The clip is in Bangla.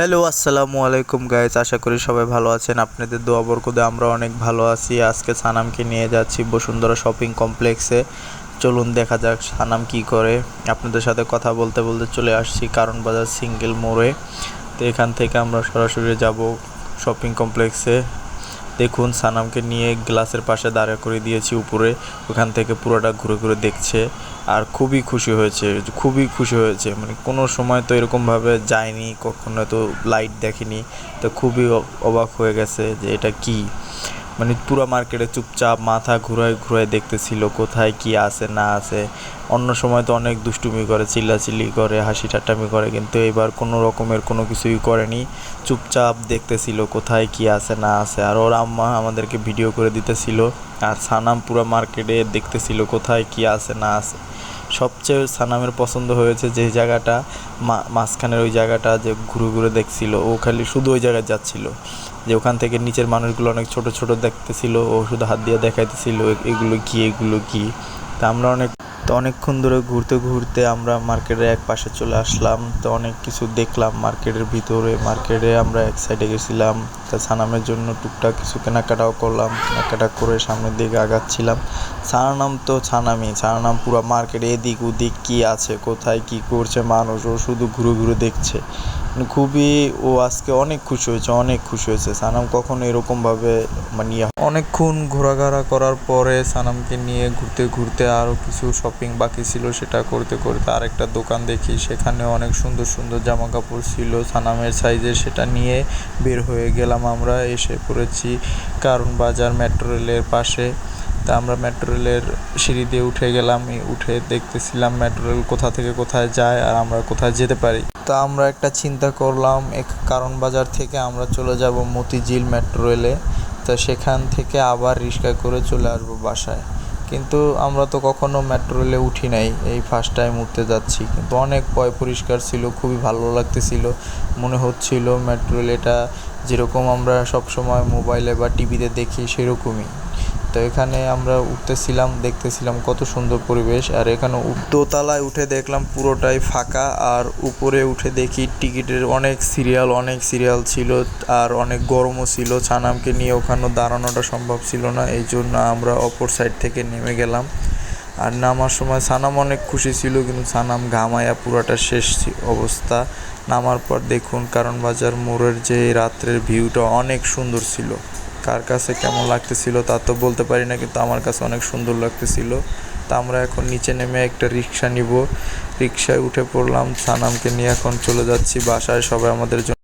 হ্যালো, আসসালামু আলাইকুম গাইজ আশা করি সবাই ভালো আছেন। আপনাদের দোয়া বরকদে আমরা অনেক ভালো আছি। আজকে সানামকে নিয়ে যাচ্ছি বসুন্ধরা শপিং কমপ্লেক্সে। চলুন দেখা যাক সানাম কি করে। আপনাদের সাথে কথা বলতে বলতে চলে আসছি কারণ বাজার সিঙ্গেল মোড়ে। তো এখান থেকে আমরা সরাসরি যাব শপিং কমপ্লেক্সে। দেখুন, সানামকে নিয়ে গ্লাসের পাশে দাঁড়া করে দিয়েছি উপরে। ওখান থেকে পুরোটা ঘুরে ঘুরে দেখছে আর খুবই খুশি হয়েছে, খুবই খুশি হয়েছে। মানে কোনো সময় তো এরকমভাবে যায়নি, কখনো তো লাইট দেখেনি। তো খুবই অবাক হয়ে গেছে যে এটা কি। মানে পুরো মার্কেটে চুপচাপ মাথা ঘুরায় ঘুরায় দেখতেছিল কোথায় কি আছে, না আছে। অন্য সময় তো অনেক দুষ্টুমি করে, চিল্লাচিল্লি করে, হাসি ঠাট্টামি করে, কিন্তু এবার কোনো রকমের কোনো কিছুই করেনি। চুপচাপ দেখতেছিল কোথায় কি আছে, না আছে। আর ওর আম্মা আমাদেরকে ভিডিও করে দিতেছিল। আর সানাম পুরো মার্কেটে দেখতেছিল কোথায় কি আছে, না আছে। সবচেয়ে সানামের পছন্দ হয়েছে যে জায়গাটা মাঝখানের ওই জায়গাটা যে ঘুরে ঘুরে দেখছিল। ও খালি শুধু ওই জায়গায় যাচ্ছিল। যে ওখান থেকে নিচের মানুষগুলো অনেক ছোট ছোট দেখতেছিল ও শুধু হাত দিয়ে দেখাইতেছিল এগুলো কি এগুলো কি? তা আমরা অনেক, তো অনেকক্ষণ ধরে ঘুরতে ঘুরতে আমরা মার্কেটের এক পাশে চলে আসলাম, তো অনেক কিছু দেখলাম মার্কেটের ভিতরে, মার্কেটে আমরা এক সাইডে গেছিলাম, তা সানামের জন্য টুকটাক কিছু কেনাকাটাও করলাম, কেনাকাটা করে সামনের দিকে আগাচ্ছিলাম। সানাম তো ছানামি ছানাম পুরো মার্কেটে এদিক ওদিক কি আছে, কোথায় কি করছে মানুষ, ও শুধু ঘুরে ঘুরে দেখছে। মানে খুবই ও আজকে অনেক খুশি হয়েছে, অনেক খুশি হয়েছে। সানাম কখনো এরকমভাবে মানে অনেকক্ষণ ঘোরাঘোরা করার পরে সানামকে নিয়ে ঘুরতে ঘুরতে আরও কিছু শপিং বাকি ছিল সেটা করতে করতে আরেকটা দোকান দেখি, সেখানে অনেক সুন্দর সুন্দর জামা কাপড় ছিল। সানামের সাইজের সেটা নিয়ে বের হয়ে গেলাম আমরা, এসে পড়েছি কারণ বাজার মেট্রো রেলের পাশে। তা আমরা মেট্রো রেলের সিঁড়ি দিয়ে উঠে গেলাম উঠে দেখতেছিলাম মেট্রো রেল কোথা থেকে কোথায় যায় আর আমরা কোথায় যেতে পারি। তা আমরা একটা চিন্তা করলাম, এক কারণ বাজার থেকে আমরা চলে যাব মতিঝিল মেট্রো রেলে তা সেখান থেকে আবার রিক্সা করে চলে আসব বাসায়। কিন্তু আমরা তো কখনো মেট্রো রেলে উঠি নাই, এই ফার্স্ট টাইম উঠতে যাচ্ছি। কিন্তু অনেক পয় পরিষ্কার ছিল, খুবই ভালো লাগতেছিল। মনে হচ্ছিল মেট্রো রেল এটা যেরকম আমরা সব সময় মোবাইলে বা টিভিতে দেখি সেরকমই। তো এখানে আমরা উঠতেছিলাম, দেখতেছিলাম কত সুন্দর পরিবেশ। আর এখানে দোতলায় উঠে দেখলাম পুরোটাই ফাঁকা, আর উপরে উঠে দেখি টিকিটের অনেক সিরিয়াল অনেক সিরিয়াল ছিল, আর অনেক গরমও ছিল। ছানামকে নিয়ে ওখানে দাঁড়ানোটা সম্ভব ছিল না, এই জন্য আমরা অপর সাইড থেকে নেমে গেলাম। আর নামার সময় সানাম অনেক খুশি ছিল, কিন্তু সানাম ঘামায়া পুরোটা শেষ অবস্থা। নামার পর দেখুন কারণ বাজার মোড়ের যে রাত্রের ভিউটা অনেক সুন্দর ছিল। কার কাছে কেমন লাগতেছিল তা তো বলতে পারি না, কিন্তু আমার কাছে অনেক সুন্দর লাগতেছিল। তা আমরা এখন নিচে নেমে একটা রিক্সা নিব। রিক্সায় উঠে পড়লাম, সানামকে নিয়ে এখন চলে যাচ্ছি, বাসায় সবাই আমাদের জন্য